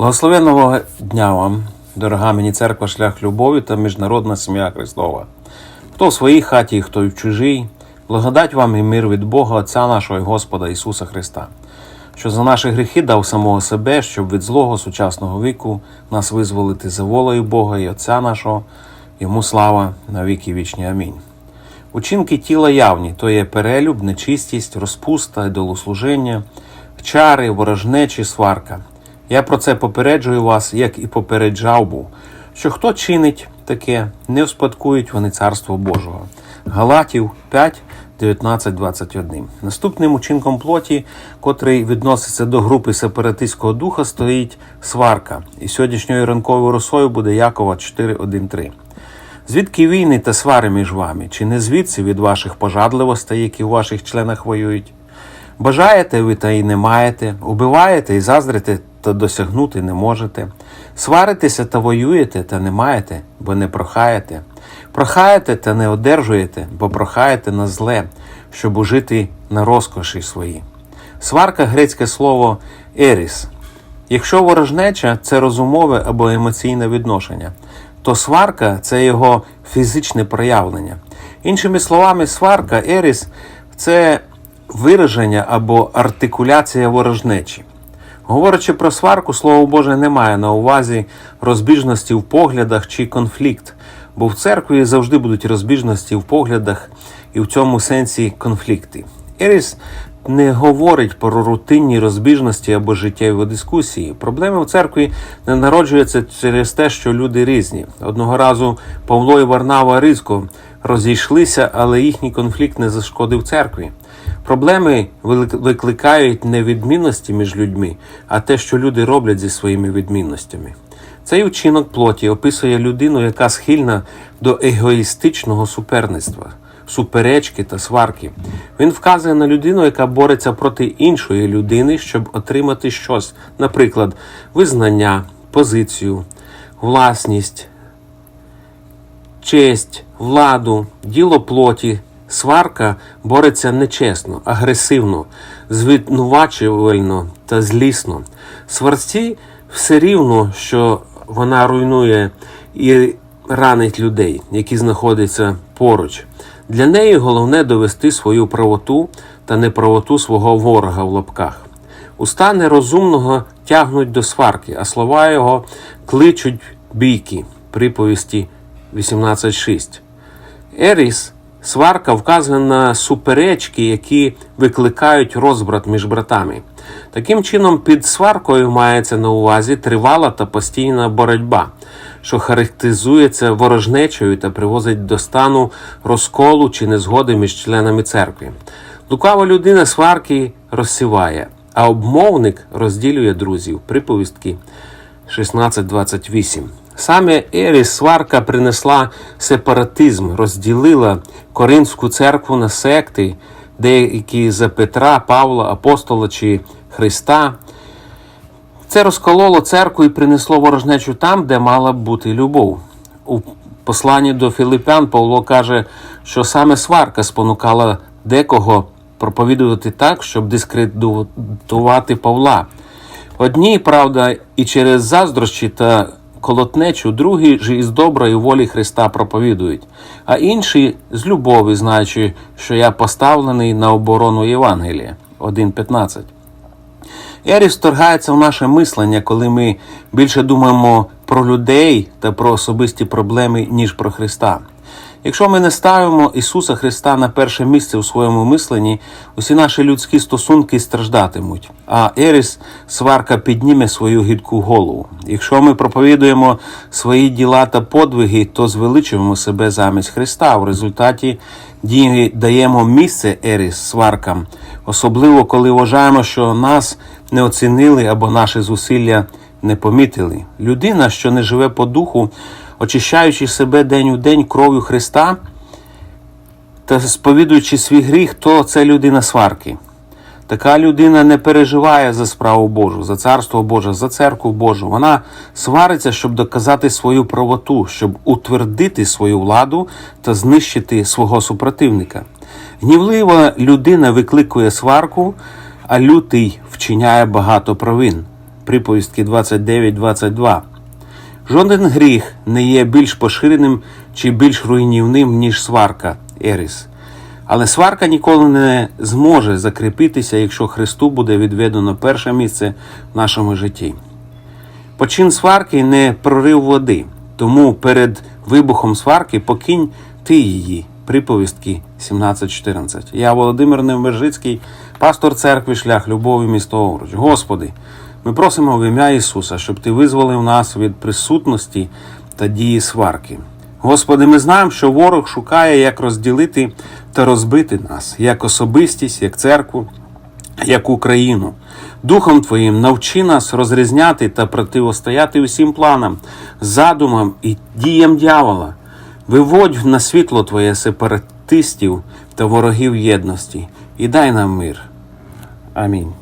Благословенного дня вам, дорога мені церква, шлях любові та міжнародна сім'я Христова. Хто в своїй хаті, хто в чужій, благодать вам і мир від Бога, Отця нашого і Господа Ісуса Христа, що за наші гріхи дав самого себе, щоб від злого сучасного віку нас визволити за волею Бога і Отця нашого, йому слава на віки вічні. Амінь. Учинки тіла явні, то є перелюб, нечистість, розпуста, ідолослуження, чари, ворожнечі, сварка. Я про це попереджую вас, як і попереджав був, що хто чинить таке, не вспадкують вони царство Божого. Галатів 5, 19, 21. Наступним учинком плоті, котрий відноситься до групи сепаратистського духа, стоїть сварка. І сьогоднішньою ранковою росою буде Якова 4, 1, 3. Звідки війни та свари між вами? Чи не звідси від ваших пожадливостей, які в ваших членах воюють? Бажаєте ви та й не маєте, убиваєте і заздрите та досягнути не можете. Сваритеся та воюєте та не маєте, бо не прохаєте. Прохаєте та не одержуєте, бо прохаєте на зле, щоб ужити на розкоші свої. Сварка грецьке слово еріс. Якщо ворожнеча це розумове або емоційне відношення, то сварка це його фізичне проявлення. Іншими словами, сварка еріс це вираження або артикуляція ворожнечі. Говорячи про сварку, слово Боже не має на увазі розбіжності в поглядах чи конфлікт, бо в церкві завжди будуть розбіжності в поглядах і в цьому сенсі конфлікти. Еріс не говорить про рутинні розбіжності або життєві дискусії. Проблеми в церкві не народжуються через те, що люди різні. Одного разу Павло і Варнава різко розійшлися, але їхній конфлікт не зашкодив церкві. Проблеми викликають не відмінності між людьми, а те, що люди роблять зі своїми відмінностями. Цей учинок плоті описує людину, яка схильна до егоїстичного суперництва, суперечки та сварки. Він вказує на людину, яка бореться проти іншої людини, щоб отримати щось, наприклад, визнання, позицію, власність, честь, владу, діло плоті. Сварка бореться нечесно, агресивно, звинувачувально та злісно. Сварці все рівно, що вона руйнує і ранить людей, які знаходяться поруч. Для неї головне довести свою правоту та неправоту свого ворога в лапках. Уста нерозумного тягнуть до сварки, а слова його кличуть бійки. Приповісті 18.6. Еріс Сварка вказує на суперечки, які викликають розбрат між братами. Таким чином, під сваркою мається на увазі тривала та постійна боротьба, що характеризується ворожнечою та привозить до стану розколу чи незгоди між членами церкви. Лукава людина сварки розсіває, а обмовник розділює друзів. Приповістки 16.28. Саме Еріс сварка принесла сепаратизм, розділила Коринфську церкву на секти, деякі за Петра, Павла, Апостола чи Христа. Це розкололо церкву і принесло ворожнечу там, де мала б бути любов. У посланні до Філипян Павло каже, що саме сварка спонукала декого проповідувати так, щоб дискредитувати Павла. Одні, правда, і через заздрощі та колотнечу, другі ж із доброї волі Христа проповідують, а інші з любові, знаючи, що я поставлений на оборону Євангелія 1.15. Еріс вторгається в наше мислення, коли ми більше думаємо про людей та про особисті проблеми, ніж про Христа. Якщо ми не ставимо Ісуса Христа на перше місце у своєму мисленні, усі наші людські стосунки страждатимуть, а Еріс сварка підніме свою гідку голову. Якщо ми проповідуємо свої діла та подвиги, то звеличуємо себе замість Христа. В результаті дії даємо місце Еріс сваркам, особливо коли вважаємо, що нас не оцінили або наші зусилля не помітили. Людина, що не живе по духу, очищаючи себе день у день кров'ю Христа та сповідуючи свій гріх, то це людина сварки. Така людина не переживає за справу Божу, за царство Боже, за церкву Божу. Вона свариться, щоб доказати свою правоту, щоб утвердити свою владу та знищити свого супротивника. Гнівлива людина викликує сварку, а лютий вчиняє багато провин. приповістки 29.22. Жоден гріх не є більш поширеним чи більш руйнівним, ніж сварка Еріс. Але сварка ніколи не зможе закріпитися, якщо Христу буде відведено перше місце в нашому житті. Почин сварки не прорив води, тому перед вибухом сварки покинь ти її. Приповістки 17.14. Я Володимир Невмержицький, пастор церкви Шлях Любові місто Овруч. Господи, ми просимо в ім'я Ісуса, щоб Ти визволив нас від присутності та дії сварки. Господи, ми знаємо, що ворог шукає, як розділити та розбити нас, як особистість, як церкву, як Україну. Духом Твоїм навчи нас розрізняти та противостояти усім планам, задумам і діям дьявола. Виводь на світло Твоє сепаратистів та ворогів єдності і дай нам мир. Амінь.